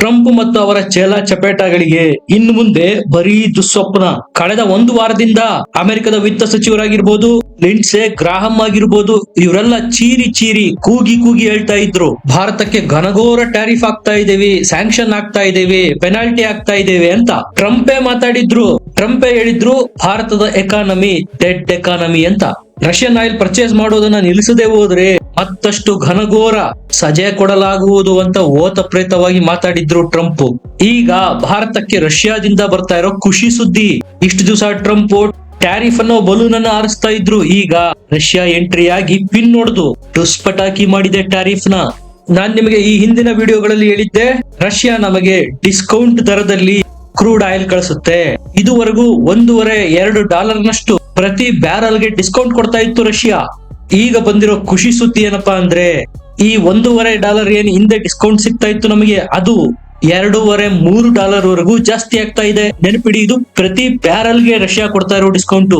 Trump ಮತ್ತು ಅವರ ಚೇಲ ಚಪೇಟಗಳಿಗೆ ಇನ್ನು ಮುಂದೆ ಬರೀ ದುಸ್ವಪ್ನ. ಕಳೆದ ಒಂದು ವಾರದಿಂದ ಅಮೆರಿಕದ ವಿತ್ತ ಸಚಿವರಾಗಿರ್ಬೋದು, ಲಿಂಡ್ಸೆ ಗ್ರಾಹಂ ಆಗಿರ್ಬೋದು, ಇವರೆಲ್ಲ ಚೀರಿ ಚೀರಿ ಕೂಗಿ ಕೂಗಿ ಹೇಳ್ತಾ ಇದ್ರು. ಭಾರತಕ್ಕೆ ಘನಘೋರ ಟ್ಯಾರಿಫ್ ಆಗ್ತಾ ಇದೇವಿ, ಸ್ಯಾಂಕ್ಷನ್ ಆಗ್ತಾ ಇದೇವಿ, ಪೆನಾಲ್ಟಿ ಆಗ್ತಾ ಇದ್ದೇವೆ ಅಂತ ಟ್ರಂಪೇ ಮಾತಾಡಿದ್ರು. ಟ್ರಂಪೇ ಹೇಳಿದ್ರು, ಭಾರತದ ಎಕಾನಮಿ, ಡೆಡ್ ಎಕಾನಮಿ ಅಂತ. ರಷ್ಯನ್ ಆಯಿಲ್ ಪರ್ಚೇಸ್ ಮಾಡೋದನ್ನ ನಿಲ್ಲಿಸದೆ ಹೋದ್ರೆ ಮತ್ತಷ್ಟು ಘನಘೋರ ಸಜೆ ಕೊಡಲಾಗುವುದು ಅಂತ ಓತಪ್ರೇತವಾಗಿ ಮಾತಾಡಿದ್ರು ಟ್ರಂಪ್. ಈಗ ಭಾರತಕ್ಕೆ ರಷ್ಯಾದಿಂದ ಬರ್ತಾ ಇರೋ ಖುಷಿ ಸುದ್ದಿ. ಇಷ್ಟು ದಿವಸ ಟ್ರಂಪ್ ಟ್ಯಾರಿಫ್ ಅನ್ನೋ ಬಲೂನ್ ಅನ್ನ ಆರಿಸ್ತಾ ಇದ್ರು. ಈಗ ರಷ್ಯಾ ಎಂಟ್ರಿ ಆಗಿ ಪಿನ್ ನೋಡ್ದು ಟುಸ್ಪಟಾಕಿ ಮಾಡಿದೆ ಟ್ಯಾರಿಫ್ನ ನಾನ್ ನಿಮಗೆ ಈ ಹಿಂದಿನ ವಿಡಿಯೋಗಳಲ್ಲಿ ಹೇಳಿದ್ದೆ, ರಷ್ಯಾ ನಮಗೆ ಡಿಸ್ಕೌಂಟ್ ದರದಲ್ಲಿ ಕ್ರೂಡ್ ಆಯಿಲ್ ಕಳಿಸುತ್ತೆ. ಇದುವರೆಗೂ ಒಂದೂವರೆ ಎರಡು ಡಾಲರ್ ನಷ್ಟು ಪ್ರತಿ ಬ್ಯಾರಲ್ಗೆ ಡಿಸ್ಕೌಂಟ್ ಕೊಡ್ತಾ ಇತ್ತು ರಷ್ಯಾ. ಈಗ ಬಂದಿರೋ ಖುಷಿ ಸುದ್ದಿ ಏನಪ್ಪಾ ಅಂದ್ರೆ, ಈ ಒಂದೂವರೆ ಡಾಲರ್ ಏನ್ ಹಿಂದೆ ಡಿಸ್ಕೌಂಟ್ ಸಿಗ್ತಾ ಇತ್ತು ನಮಗೆ, ಅದು ಎರಡೂವರೆ ಮೂರು ಡಾಲರ್ ವರೆಗೂ ಜಾಸ್ತಿ ಆಗ್ತಾ ಇದೆ. ನೆನಪಿಡಿ, ಇದು ಪ್ರತಿ ಬ್ಯಾರಲ್ಗೆ ರಷ್ಯಾ ಕೊಡ್ತಾ ಇರೋ ಡಿಸ್ಕೌಂಟ್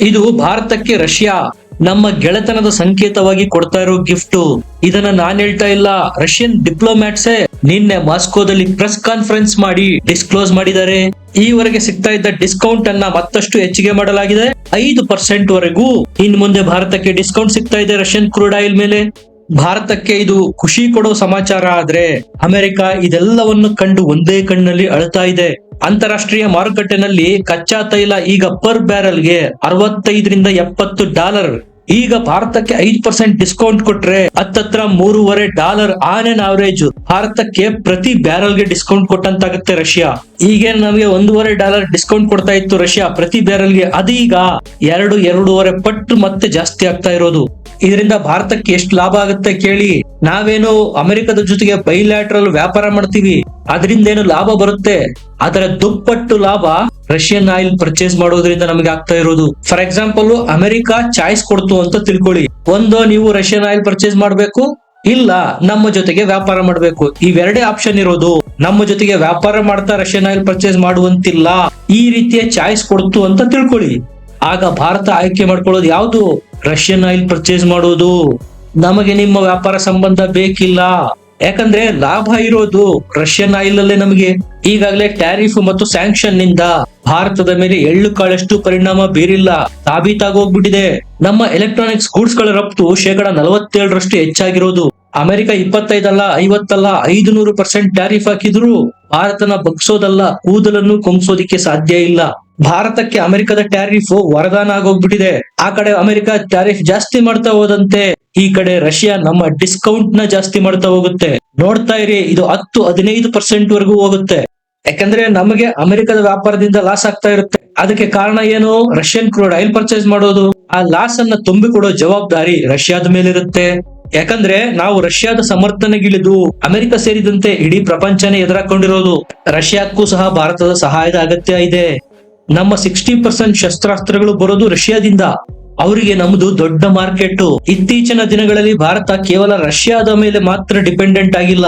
ಇದು ಭಾರತಕ್ಕೆ ರಷ್ಯಾ ನಮ್ಮ ಗೆಳೆತನದ ಸಂಕೇತವಾಗಿ ಕೊಡ್ತಾ ಇರೋ ಗಿಫ್ಟ್ ಇದನ್ನ ನಾನ್ ಹೇಳ್ತಾ ಇಲ್ಲ, ರಷ್ಯನ್ ಡಿಪ್ಲೊಮ್ಯಾಟ್ಸೇ ನಿನ್ನೆ ಮಾಸ್ಕೋದಲ್ಲಿ ಪ್ರೆಸ್ ಕಾನ್ಫರೆನ್ಸ್ ಮಾಡಿ ಡಿಸ್ಕ್ಲೋಸ್ ಮಾಡಿದ್ದಾರೆ. ಈವರೆಗೆ ಸಿಗ್ತಾ ಇದ್ದ ಡಿಸ್ಕೌಂಟ್ ಅನ್ನ ಮತ್ತಷ್ಟು ಹೆಚ್ಚಿಗೆ ಮಾಡಲಾಗಿದೆ. ಐದು ಪರ್ಸೆಂಟ್ ವರೆಗೂ ಇನ್ ಮುಂದೆ ಭಾರತಕ್ಕೆ ಡಿಸ್ಕೌಂಟ್ ಸಿಗ್ತಾ ಇದೆ ರಷ್ಯನ್ ಕ್ರೂಡ್ ಆಯಿಲ್ ಮೇಲೆ. ಭಾರತಕ್ಕೆ ಇದು ಖುಷಿ ಕೊಡೋ ಸಮಾಚಾರ ಆದ್ರೆ ಅಮೆರಿಕ ಇದೆಲ್ಲವನ್ನು ಕಂಡು ಒಂದೇ ಕಣ್ಣಲ್ಲಿ ಅಳ್ತಾ ಇದೆ. ಅಂತಾರಾಷ್ಟ್ರೀಯ ಮಾರುಕಟ್ಟೆನಲ್ಲಿ ಕಚ್ಚಾ ತೈಲ ಈಗ ಪರ್ ಬ್ಯಾರಲ್ಗೆ ಅರವತ್ತೈದರಿಂದ ಎಪ್ಪತ್ತು ಡಾಲರ್ ಈಗ ಭಾರತಕ್ಕೆ ಐದು ಪರ್ಸೆಂಟ್ ಡಿಸ್ಕೌಂಟ್ ಕೊಟ್ರೆ ಹತ್ತತ್ರ ಮೂರುವರೆ ಡಾಲರ್ ಆನ್ ಅನ್ ಅವರೇಜ್ ಭಾರತಕ್ಕೆ ಪ್ರತಿ ಬ್ಯಾರಲ್ಗೆ ಡಿಸ್ಕೌಂಟ್ ಕೊಟ್ಟಂತಾಗುತ್ತೆ ರಷ್ಯಾ. ಈಗೇನು ನಮಗೆ ಒಂದೂವರೆ ಡಾಲರ್ ಡಿಸ್ಕೌಂಟ್ ಕೊಡ್ತಾ ಇತ್ತು ರಷ್ಯಾ ಪ್ರತಿ ಬ್ಯಾರಲ್ಗೆ ಅದೀಗ ಎರಡು ಎರಡೂವರೆ ಪಟ್ಟು ಮತ್ತೆ ಜಾಸ್ತಿ ಆಗ್ತಾ ಇರೋದು. ಇದರಿಂದ ಭಾರತಕ್ಕೆ ಎಷ್ಟು ಲಾಭ ಆಗುತ್ತೆ ಕೇಳಿ. ನಾವೇನು ಅಮೆರಿಕದ ಜೊತೆಗೆ ಬೈಲ್ಯಾಟ್ರಲ್ ವ್ಯಾಪಾರ ಮಾಡ್ತೀವಿ ಅದರಿಂದ ಏನು ಲಾಭ ಬರುತ್ತೆ? ಅದರ ದುಪ್ಪಟ್ಟು ಲಾಭ ರಷ್ಯನ್ ಆಯಿಲ್ ಪರ್ಚೇಸ್ ಮಾಡೋದ್ರಿಂದ ನಮಗೆ ಆಗ್ತಾ ಇರೋದು. ಫಾರ್ ಎಕ್ಸಾಂಪಲ್ ಅಮೆರಿಕ ಚಾಯ್ಸ್ ಕೊಡ್ತು ಅಂತ ತಿಳ್ಕೊಳ್ಳಿ. ಒಂದು, ನೀವು ರಷ್ಯನ್ ಆಯಿಲ್ ಪರ್ಚೇಸ್ ಮಾಡಬೇಕು. ಇಲ್ಲ, ನಮ್ಮ ಜೊತೆಗೆ ವ್ಯಾಪಾರ ಮಾಡಬೇಕು. ಇವೆರಡೇ ಆಪ್ಷನ್ ಇರೋದು. ನಮ್ಮ ಜೊತೆಗೆ ವ್ಯಾಪಾರ ಮಾಡ್ತಾ ರಷ್ಯನ್ ಆಯಿಲ್ ಪರ್ಚೇಸ್ ಮಾಡುವಂತಿಲ್ಲ. ಈ ರೀತಿಯ ಚಾಯ್ಸ್ ಕೊಡ್ತು ಅಂತ ತಿಳ್ಕೊಳ್ಳಿ. ಆಗ ಭಾರತ ಆಯ್ಕೆ ಮಾಡ್ಕೊಳ್ಳೋದು ಯಾವುದು? ರಷ್ಯನ್ ಆಯಿಲ್ ಪರ್ಚೇಸ್ ಮಾಡೋದು. ನಮಗೆ ನಿಮ್ಮ ವ್ಯಾಪಾರ ಸಂಬಂಧ ಬೇಕಿಲ್ಲ. ಯಾಕಂದ್ರೆ ಲಾಭ ಇರೋದು ರಷ್ಯನ್ ಆಯಿಲ್ ಅಲ್ಲೇ ನಮಗೆ. ಈಗಾಗಲೇ ಟ್ಯಾರಿಫ್ ಮತ್ತು ಸ್ಯಾಂಕ್ಷನ್ನಿಂದ ಭಾರತದ ಮೇಲೆ ಎಳ್ಳು ಕಾಳಷ್ಟು ಪರಿಣಾಮ ಬೀರಿಲ್ಲ, ಸಾಬೀತಾಗೋಗ್ಬಿಟ್ಟಿದೆ. ನಮ್ಮ ಎಲೆಕ್ಟ್ರಾನಿಕ್ಸ್ ಗೂಡ್ಸ್ಗಳ ರಫ್ತು ಶೇಕಡ ನಲವತ್ತೇಳರಷ್ಟು ಹೆಚ್ಚಾಗಿರೋದು. ಅಮೆರಿಕ ಇಪ್ಪತ್ತೈದಲ್ಲ, ಐವತ್ತಲ್ಲ ಐದು ನೂರು ಪರ್ಸೆಂಟ್ ಟ್ಯಾರಿಫ್ ಹಾಕಿದ್ರು. ಭಾರತನ ಬಗ್ಸೋದಲ್ಲ, ಕೂದಲನ್ನು ಕೊಂಗ್ಸೋದಿಕ್ಕೆ ಸಾಧ್ಯ ಇಲ್ಲ. ಭಾರತಕ್ಕೆ ಅಮೆರಿಕದ ಟ್ಯಾರಿಫ್ ವರದಾನ ಆಗೋಗ್ಬಿಟ್ಟಿದೆ. ಆ ಕಡೆ ಅಮೆರಿಕ ಟ್ಯಾರಿಫ್ ಜಾಸ್ತಿ ಮಾಡ್ತಾ ಹೋದಂತೆ, ಈ ಕಡೆ ರಷ್ಯಾ ನಮ್ಮ ಡಿಸ್ಕೌಂಟ್ನ ಜಾಸ್ತಿ ಮಾಡ್ತಾ ಹೋಗುತ್ತೆ. ನೋಡ್ತಾ ಇರಿ, ಇದು ಹತ್ತು ಹದಿನೈದು ಪರ್ಸೆಂಟ್ ವರೆಗೂ ಹೋಗುತ್ತೆ. ಯಾಕಂದ್ರೆ ನಮಗೆ ಅಮೆರಿಕದ ವ್ಯಾಪಾರದಿಂದ ಲಾಸ್ ಆಗ್ತಾ ಇರುತ್ತೆ. ಅದಕ್ಕೆ ಕಾರಣ ಏನು? ರಷ್ಯನ್ ಕ್ರೂಡ್ ಆಯಿಲ್ ಪರ್ಚೇಸ್ ಮಾಡೋದು. ಆ ಲಾಸ್ ಅನ್ನ ತುಂಬಿಕೊಡೋ ಜವಾಬ್ದಾರಿ ರಷ್ಯಾದ ಮೇಲಿರುತ್ತೆ. ಯಾಕಂದ್ರೆ ನಾವು ರಷ್ಯಾದ ಸಮರ್ಥನೆಗಿಳಿದು ಅಮೆರಿಕ ಸೇರಿದಂತೆ ಇಡೀ ಪ್ರಪಂಚನೇ ಎದುರಾಕೊಂಡಿರೋದು. ರಷ್ಯಾಕ್ಕೂ ಸಹ ಭಾರತದ ಸಹಾಯದ ಅಗತ್ಯ ಇದೆ. ನಮ್ಮ ಸಿಕ್ಸ್ಟಿ ಪರ್ಸೆಂಟ್ ಶಸ್ತ್ರಾಸ್ತ್ರಗಳು ಬರೋದು ರಷ್ಯಾದಿಂದ. ಅವರಿಗೆ ನಮ್ದು ದೊಡ್ಡ ಮಾರ್ಕೆಟ್. ಇತ್ತೀಚಿನ ದಿನಗಳಲ್ಲಿ ಭಾರತ ಕೇವಲ ರಷ್ಯಾದ ಮೇಲೆ ಮಾತ್ರ ಡಿಪೆಂಡೆಂಟ್ ಆಗಿಲ್ಲ.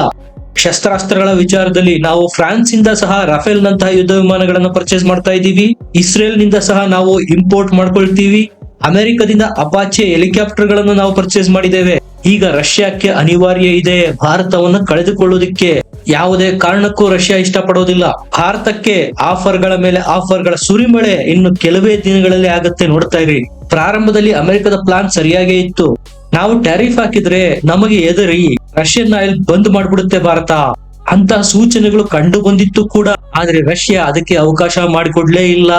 ಶಸ್ತ್ರಾಸ್ತ್ರಗಳ ವಿಚಾರದಲ್ಲಿ ನಾವು ಫ್ರಾನ್ಸ್ ಇಂದ ಸಹ ರಫೇಲ್ ನಂತಹ ಯುದ್ಧ ವಿಮಾನಗಳನ್ನು ಪರ್ಚೇಸ್ ಮಾಡ್ತಾ ಇದ್ದೀವಿ. ಇಸ್ರೇಲ್ನಿಂದ ಸಹ ನಾವು ಇಂಪೋರ್ಟ್ ಮಾಡ್ಕೊಳ್ತೀವಿ. ಅಮೆರಿಕದಿಂದ ಅಪಾಚೆ ಹೆಲಿಕಾಪ್ಟರ್ಗಳನ್ನು ನಾವು ಪರ್ಚೇಸ್ ಮಾಡಿದ್ದೇವೆ. ಈಗ ರಷ್ಯಾಕ್ಕೆ ಅನಿವಾರ್ಯ ಇದೆ. ಭಾರತವನ್ನು ಕಳೆದುಕೊಳ್ಳೋದಿಕ್ಕೆ. ಯಾವುದೇ ಕಾರಣಕ್ಕೂ ರಷ್ಯಾ ಇಷ್ಟಪಡೋದಿಲ್ಲ. ಭಾರತಕ್ಕೆ ಆಫರ್ಗಳ ಮೇಲೆ ಆಫರ್ಗಳ ಸುರಿಮಳೆ ಇನ್ನು ಕೆಲವೇ ದಿನಗಳಲ್ಲಿ ಆಗತ್ತೆ ನೋಡ್ತಾ ಇರಿ. ಪ್ರಾರಂಭದಲ್ಲಿ ಅಮೆರಿಕದ ಪ್ಲಾನ್ ಸರಿಯಾಗೇ ಇತ್ತು. ನಾವು ಟ್ಯಾರಿಫ್ ಹಾಕಿದ್ರೆ ನಮಗೆ ಎದರಿ ರಷ್ಯನ್ ಆಯಿಲ್ ಬಂದ್ ಮಾಡ್ಬಿಡುತ್ತೆ ಭಾರತ. ಅಂತ ಸೂಚನೆಗಳು ಕಂಡು ಬಂದಿತ್ತು ಕೂಡ. ಆದ್ರೆ ರಷ್ಯಾ ಅದಕ್ಕೆ ಅವಕಾಶ ಮಾಡಿಕೊಡ್ಲೇ ಇಲ್ಲ.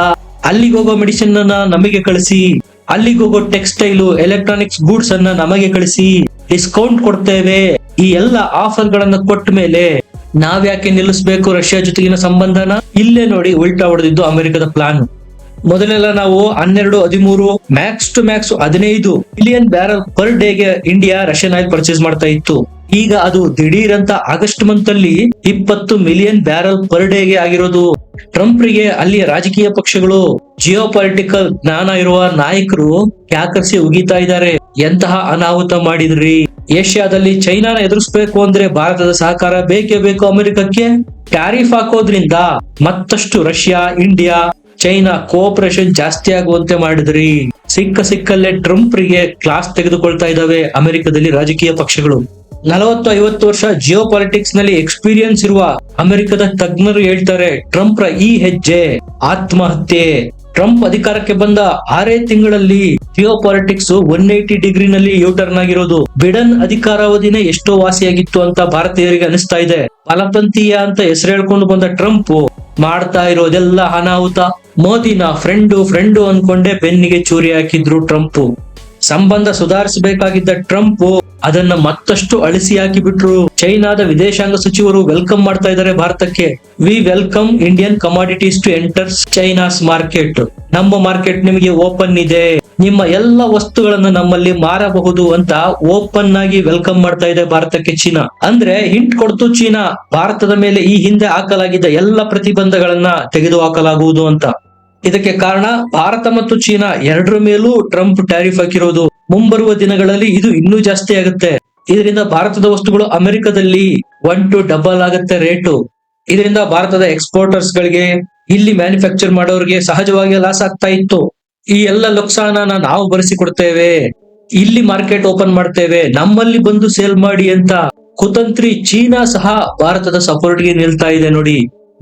ಅಲ್ಲಿಗೆ ಹೋಗೋ ಮೆಡಿಸಿನ್ ಅನ್ನ ನಮಗೆ ಕಳಿಸಿ. ಅಲ್ಲಿಗೆ ಹೋಗೋ ಟೆಕ್ಸ್ಟೈಲ್, ಎಲೆಕ್ಟ್ರಾನಿಕ್ಸ್ ಗೂಡ್ಸ್ ಅನ್ನ ನಮಗೆ ಕಳಿಸಿ. ಡಿಸ್ಕೌಂಟ್ ಕೊಡ್ತೇವೆ. ಈ ಎಲ್ಲ ಆಫರ್ ಗಳನ್ನ ಕೊಟ್ಟ ಮೇಲೆ ನಾವ್ಯಾಕೆ ನಿಲ್ಲಿಸಬೇಕು ರಷ್ಯಾ ಜೊತೆಗಿನ ಸಂಬಂಧನ? ಇಲ್ಲೇ ನೋಡಿ ಉಲ್ಟಾ ಹೊಡೆದಿದ್ದು ಅಮೆರಿಕದ ಪ್ಲಾನ್ ಮೊದಲೆಲ್ಲ ನಾವು ಹನ್ನೆರಡು, ಹದಿಮೂರು ಮ್ಯಾಕ್ಸ್ ಟು ಮ್ಯಾಕ್ಸ್ ಹದಿನೈದು ಮಿಲಿಯನ್ ಬ್ಯಾರಲ್ ಪರ್ ಡೇಗೆ ಇಂಡಿಯಾ ರಷ್ಯನ್ ಆಯಿಲ್ ಪರ್ಚೇಸ್ ಮಾಡ್ತಾ ಇತ್ತು. ಈಗ ಅದು ದಿಢೀರ್ ಅಂತ ಆಗಸ್ಟ್ ಮಂತ್ ಅಲ್ಲಿ ಇಪ್ಪತ್ತು ಮಿಲಿಯನ್ ಬ್ಯಾರಲ್ ಪರ್ ಡೇಗೆ ಆಗಿರೋದು. ಟ್ರಂಪ್ರಿಗೆ ಅಲ್ಲಿಯ ರಾಜಕೀಯ ಪಕ್ಷಗಳು ಜಿಯೋ ಪೊಲಿಟಿಕಲ್ ಜ್ಞಾನ ಇರುವ ನಾಯಕರು ಕ್ಯಾಕರ್ಸಿ ಉಗಿತಾ ಇದ್ದಾರೆ. ಎಂತಹ ಅನಾಹುತ ಮಾಡಿದ್ರಿ? ಏಷ್ಯಾದಲ್ಲಿ ಚೈನಾನ ಎದುರಿಸಬೇಕು ಅಂದ್ರೆ ಭಾರತದ ಸಹಕಾರ ಬೇಕೇ ಬೇಕು ಅಮೆರಿಕಕ್ಕೆ? ಟ್ಯಾರಿಫ್ ಹಾಕೋದ್ರಿಂದ ಮತ್ತಷ್ಟು ರಷ್ಯಾ, ಇಂಡಿಯಾ ಚೈನಾ ಕೋಆಪರೇಷನ್ ಜಾಸ್ತಿ ಆಗುವಂತೆ ಮಾಡಿದ್ರಿ. ಸಿಕ್ಕ ಸಿಕ್ಕಲ್ಲೇ ಟ್ರಂಪ್ರಿಗೆ ಕ್ಲಾಸ್ ತೆಗೆದುಕೊಳ್ತಾ ಇದ್ದಾವೆ ಅಮೆರಿಕದಲ್ಲಿ ರಾಜಕೀಯ ಪಕ್ಷಗಳು. ನಲವತ್ತು ಐವತ್ತು ವರ್ಷ ಜಿಯೋ ಪಾಲಿಟಿಕ್ಸ್ನಲ್ಲಿ ಎಕ್ಸ್ಪೀರಿಯನ್ಸ್ ಇರುವ ಅಮೆರಿಕದ ತಜ್ಞರು ಹೇಳ್ತಾರೆ ಟ್ರಂಪ್ ರ ಈ ಹೆಜ್ಜೆ ಆತ್ಮಹತ್ಯೆ. ಟ್ರಂಪ್ ಅಧಿಕಾರಕ್ಕೆ ಬಂದ ಆರೇ ತಿಂಗಳಲ್ಲಿ geopolitics one eighty degree ನಲ್ಲಿ ಯೂಟರ್ನ್ ಆಗಿರೋದು. ಬಿಡನ್ ಅಧಿಕಾರಾವಧಿನೇ ಎಷ್ಟೋ ವಾಸಿಯಾಗಿತ್ತು ಅಂತ ಭಾರತೀಯರಿಗೆ ಅನಿಸ್ತಾ ಇದೆ. ಫಲಪಂಥೀಯ ಅಂತ ಹೆಸರು ಹೇಳ್ಕೊಂಡು ಬಂದ ಟ್ರಂಪ್ ಮಾಡ್ತಾ ಇರೋದೆಲ್ಲ ಅನಾಹುತ. ಮೋದಿನ ಫ್ರೆಂಡು ಫ್ರೆಂಡು ಅನ್ಕೊಂಡೆ ಬೆನ್ನಿಗೆ ಚೂರಿ ಹಾಕಿದ್ರು ಟ್ರಂಪ್. ಸಂಬಂಧ ಸುಧಾರಿಸಬೇಕಾಗಿದ್ದ ಟ್ರಂಪ್ ಅದನ್ನ ಮತ್ತಷ್ಟು ಅಳಿಸಿ ಹಾಕಿಬಿಟ್ರು. ಚೈನಾದ ವಿದೇಶಾಂಗ ಸಚಿವರು ವೆಲ್ಕಮ್ ಮಾಡ್ತಾ ಇದ್ದಾರೆ ಭಾರತಕ್ಕೆ. We welcome Indian commodities to enter China's market ನಮ್ಮ ಮಾರ್ಕೆಟ್ ನಿಮಗೆ ಓಪನ್ ಇದೆ. ನಿಮ್ಮ ಎಲ್ಲ ವಸ್ತುಗಳನ್ನು ನಮ್ಮಲ್ಲಿ ಮಾರಬಹುದು ಅಂತ ಓಪನ್ ಆಗಿ ವೆಲ್ಕಮ್ ಮಾಡ್ತಾ ಇದೆ ಭಾರತಕ್ಕೆ ಚೀನಾ. ಅಂದ್ರೆ ಹಿಂಟ್ ಕೊಡ್ತು ಚೀನಾ, ಭಾರತದ ಮೇಲೆ ಈ ಹಿಂದೆ ಹಾಕಲಾಗಿದ್ದ ಎಲ್ಲ ಪ್ರತಿಬಂಧಗಳನ್ನ ತೆಗೆದು ಹಾಕಲಾಗುವುದು ಅಂತ. ಇದಕ್ಕೆ ಕಾರಣ ಭಾರತ ಮತ್ತು ಚೀನಾ ಎರಡರ ಮೇಲೂ ಟ್ರಂಪ್ ಟ್ಯಾರಿಫ್ ಹಾಕಿರೋದು. ಮುಂಬರುವ ದಿನಗಳಲ್ಲಿ ಇದು ಇನ್ನೂ ಜಾಸ್ತಿ ಆಗುತ್ತೆ. ಇದರಿಂದ ಭಾರತದ ವಸ್ತುಗಳು ಅಮೆರಿಕದಲ್ಲಿ ಒನ್ ಟು ಡಬಲ್ ಆಗುತ್ತೆ ರೇಟು ಇದರಿಂದ ಭಾರತದ ಎಕ್ಸ್ಪೋರ್ಟರ್ಸ್ ಗಳಿಗೆ, ಇಲ್ಲಿ ಮ್ಯಾನುಫ್ಯಾಕ್ಚರ್ ಮಾಡೋರಿಗೆ ಸಹಜವಾಗಿ ಲಾಸ್ ಆಗ್ತಾ ಇತ್ತು. ಈ ಎಲ್ಲ ಲುಕ್ಸಾನನ ನಾವು ಬರೆಸಿಕೊಡ್ತೇವೆ. ಇಲ್ಲಿ ಮಾರ್ಕೆಟ್ ಓಪನ್ ಮಾಡ್ತೇವೆ. ನಮ್ಮಲ್ಲಿ ಬಂದು ಸೇಲ್ ಮಾಡಿ ಅಂತ ಕುತಂತ್ರಿ ಚೀನಾ ಸಹ ಭಾರತದ ಸಪೋರ್ಟ್ಗೆ ನಿಲ್ತಾ ಇದೆ ನೋಡಿ.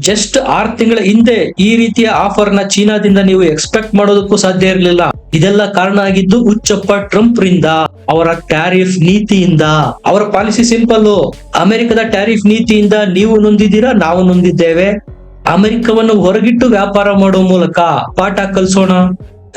ಜಸ್ಟ್ ಆರ್ ತಿಂಗಳ ಹಿಂದೆ ಈ ರೀತಿಯ ಆಫರ್ನ ಚೀನಾದಿಂದ ನೀವು ಎಕ್ಸ್ಪೆಕ್ಟ್ ಮಾಡೋದಕ್ಕೂ ಸಾಧ್ಯ ಇರಲಿಲ್ಲ. ಇದೆಲ್ಲ ಕಾರಣ ಆಗಿದ್ದು ಹುಚ್ಚಪ್ಪ ಟ್ರಂಪ್ ರಿಂದ, ಅವರ ಟ್ಯಾರಿಫ್ ನೀತಿಯಿಂದ. ಅವರ ಪಾಲಿಸಿ ಸಿಂಪಲ್ ಅಮೆರಿಕದ ಟ್ಯಾರಿಫ್ ನೀತಿಯಿಂದ ನೀವು ನೊಂದಿದ್ದೀರಾ, ನಾವು ನೊಂದಿದ್ದೇವೆ. ಅಮೆರಿಕವನ್ನು ಹೊರಗಿಟ್ಟು ವ್ಯಾಪಾರ ಮಾಡುವ ಮೂಲಕ ಪಾಠ ಕಲಿಸೋಣ.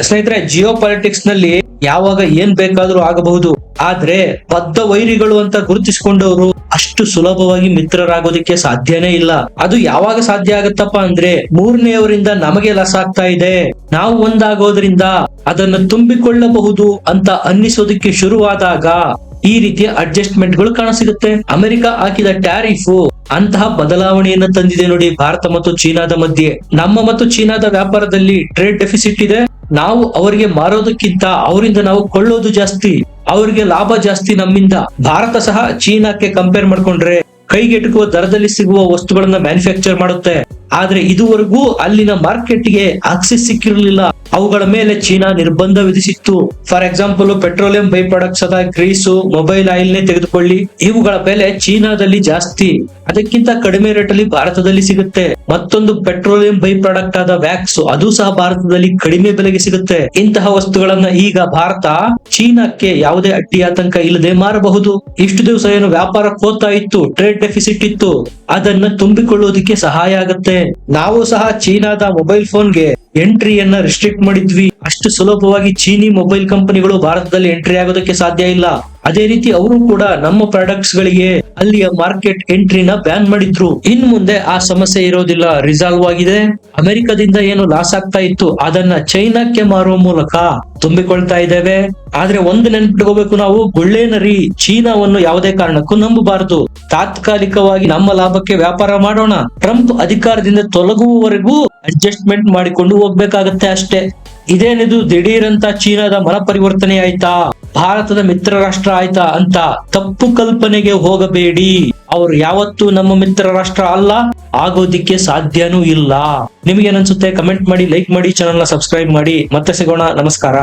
ಸ್ನೇಹಿತರೆ ಜಿಯೋ ಪಾಲಿಟಿಕ್ಸ್ನಲ್ಲಿ ಯಾವಾಗ ಏನ್ ಬೇಕಾದ್ರೂ ಆಗಬಹುದು. ಆದ್ರೆ ಬದ್ಧ ವೈರಿಗಳು ಅಂತ ಗುರುತಿಸಿಕೊಂಡವರು ಅಷ್ಟು ಸುಲಭವಾಗಿ ಮಿತ್ರರಾಗೋದಿಕ್ಕೆ ಸಾಧ್ಯನೇ ಇಲ್ಲ. ಅದು ಯಾವಾಗ ಸಾಧ್ಯ ಆಗತ್ತಪ್ಪ ಅಂದ್ರೆ ಮೂರನೆಯವರಿಂದ ನಮಗೆ ಲಸ ಆಗ್ತಾ ಇದೆ. ನಾವು ಒಂದಾಗೋದ್ರಿಂದ ಅದನ್ನು ತುಂಬಿಕೊಳ್ಳಬಹುದು ಅಂತ ಅನ್ನಿಸೋದಿಕ್ಕೆ ಶುರುವಾದಾಗ ಈ ರೀತಿಯ ಅಡ್ಜಸ್ಟ್ಮೆಂಟ್ಗಳು ಕಾಣಸಿಗುತ್ತೆ. ಅಮೆರಿಕ ಹಾಕಿದ ಟ್ಯಾರಿಫ್ ಅಂತಹ ಬದಲಾವಣೆಯನ್ನ ತಂದಿದೆ ನೋಡಿ ಭಾರತ ಮತ್ತು ಚೀನಾದ ಮಧ್ಯೆ. ನಮ್ಮ ಮತ್ತು ಚೀನಾದ ವ್ಯಾಪಾರದಲ್ಲಿ ಟ್ರೇಡ್ ಡೆಫಿಸಿಟ್ ಇದೆ. ನಾವು ಅವರಿಗೆ ಮಾರೋದಕ್ಕಿಂತ ಅವರಿಂದ ನಾವು ಕೊಳ್ಳೋದು ಜಾಸ್ತಿ, ಅವರಿಗೆ ಲಾಭ ಜಾಸ್ತಿ ನಮ್ಮಿಂದ. ಭಾರತ ಸಹ ಚೀನಾಕ್ಕೆ ಕಂಪೇರ್ ಮಾಡ್ಕೊಂಡ್ರೆ ಕೈಗೆಟುಕುವ ದರದಲ್ಲಿ ಸಿಗುವ ವಸ್ತುಗಳನ್ನ ಮ್ಯಾನುಫ್ಯಾಕ್ಚರ್ ಮಾಡುತ್ತೆ. ಆದ್ರೆ ಇದುವರೆಗೂ ಅಲ್ಲಿನ ಮಾರ್ಕೆಟ್ಗೆ ಆಕ್ಸೆಸ್ ಸಿಕ್ಕಿರಲಿಲ್ಲ. ಅವುಗಳ ಮೇಲೆ ಚೀನಾ ನಿರ್ಬಂಧ ವಿಧಿಸಿತ್ತು. For example petroleum by products ಅದ ಗ್ರೀಸು ಮೊಬೈಲ್ ಆಯಿಲ್ ನೇ ತೆಗೆದುಕೊಳ್ಳಿ. ಇವುಗಳ ಬೆಲೆ ಚೀನಾದಲ್ಲಿ ಜಾಸ್ತಿ. ಅದಕ್ಕಿಂತ ಕಡಿಮೆ ರೇಟ್ ಅಲ್ಲಿ ಭಾರತದಲ್ಲಿ ಸಿಗುತ್ತೆ. ಮತ್ತೊಂದು ಪೆಟ್ರೋಲಿಯಂ ಬೈ ಪ್ರಾಡಕ್ಟ್ ಆದ ವ್ಯಾಕ್ಸ್, ಅದು ಸಹ ಭಾರತದಲ್ಲಿ ಕಡಿಮೆ ಬೆಲೆಗೆ ಸಿಗುತ್ತೆ. ಇಂತಹ ವಸ್ತುಗಳನ್ನ ಈಗ ಭಾರತ ಚೀನಾಕ್ಕೆ ಯಾವುದೇ ಅಡ್ಡಿ ಆತಂಕ ಇಲ್ಲದೆ ಮಾರಬಹುದು. ಇಷ್ಟು ದಿವಸ ಏನು ವ್ಯಾಪಾರ ಹೋಗ್ತಾ ಇತ್ತು ಟ್ರೇಡ್ ಡೆಫಿಸಿಟ್ ಇತ್ತು. ಅದನ್ನ ತುಂಬಿಕೊಳ್ಳುವುದಕ್ಕೆ ಸಹಾಯ ಆಗುತ್ತೆ. ನಾವು ಸಹ ಚೀನಾದ ಮೊಬೈಲ್ ಫೋನ್ಗೆ ಎಂಟ್ರಿಯನ್ನ ರಿಸ್ಟ್ರಿಕ್ಟ್ ಮಾಡಿದ್ವಿ. ಅಷ್ಟು ಸುಲಭವಾಗಿ ಚೀನಿ ಮೊಬೈಲ್ ಕಂಪನಿಗಳು ಭಾರತದಲ್ಲಿ ಎಂಟ್ರಿ ಆಗೋದಕ್ಕೆ ಸಾಧ್ಯ ಇಲ್ಲ. ಅದೇ ರೀತಿ ಅವರು ಕೂಡ ನಮ್ಮ ಪ್ರಾಡಕ್ಟ್ಸ್ ಗಳಿಗೆ ಅಲ್ಲಿಯ ಮಾರ್ಕೆಟ್ ಎಂಟ್ರಿನ ಬ್ಯಾನ್ ಮಾಡಿದ್ರು. ಇನ್ ಮುಂದೆ ಆ ಸಮಸ್ಯೆ ಇರೋದಿಲ್ಲ. ರಿಸಾಲ್ವ್ ಆಗಿದೆ. ಅಮೆರಿಕದಿಂದ ಏನು ಲಾಸ್ ಆಗ್ತಾ ಇತ್ತು, ಅದನ್ನ ಚೈನಾಕ್ಕೆ ಮಾರುವ ಮೂಲಕ ತುಂಬಿಕೊಳ್ತಾ ಇದ್ದೇವೆ. ಆದ್ರೆ ಒಂದು ನೆನ್ಪಿಟ್ಕೋಬೇಕು ನಾವು ಗುಳ್ಳೇನರಿ ಚೀನಾವನ್ನು ಯಾವುದೇ ಕಾರಣಕ್ಕೂ ನಂಬಬಾರದು. ತಾತ್ಕಾಲಿಕವಾಗಿ ನಮ್ಮ ಲಾಭಕ್ಕೆ ವ್ಯಾಪಾರ ಮಾಡೋಣ. ಟ್ರಂಪ್ ಅಧಿಕಾರದಿಂದ ತೊಲಗುವವರೆಗೂ ಅಡ್ಜಸ್ಟ್ಮೆಂಟ್ ಮಾಡಿಕೊಂಡು ಹೋಗ್ಬೇಕಾಗತ್ತೆ ಅಷ್ಟೇ. ಇದೇನಿದು ದಿಢೀರಂತ ಚೀನಾದ ಮನ ಪರಿವರ್ತನೆ ಆಯ್ತಾ? ಭಾರತದ ಮಿತ್ರ ರಾಷ್ಟ್ರ ಆಯ್ತಾ ಅಂತ ತಪ್ಪು ಕಲ್ಪನೆಗೆ ಹೋಗಬೇಡಿ. ಅವರು ಯಾವತ್ತೂ ನಮ್ಮ ಮಿತ್ರ ರಾಷ್ಟ್ರ ಅಲ್ಲ, ಆಗೋದಿಕ್ಕೆ ಸಾಧ್ಯನೂ ಇಲ್ಲ. ನಿಮಗೆ ಅನ್ಸುತ್ತೆ? ಕಮೆಂಟ್ ಮಾಡಿ, ಲೈಕ್ ಮಾಡಿ ಚಾನಲ್ನ ಸಬ್ಸ್ಕ್ರೈಬ್ ಮಾಡಿ. ಮತ್ತೆ ಸಿಗೋಣ. ನಮಸ್ಕಾರ.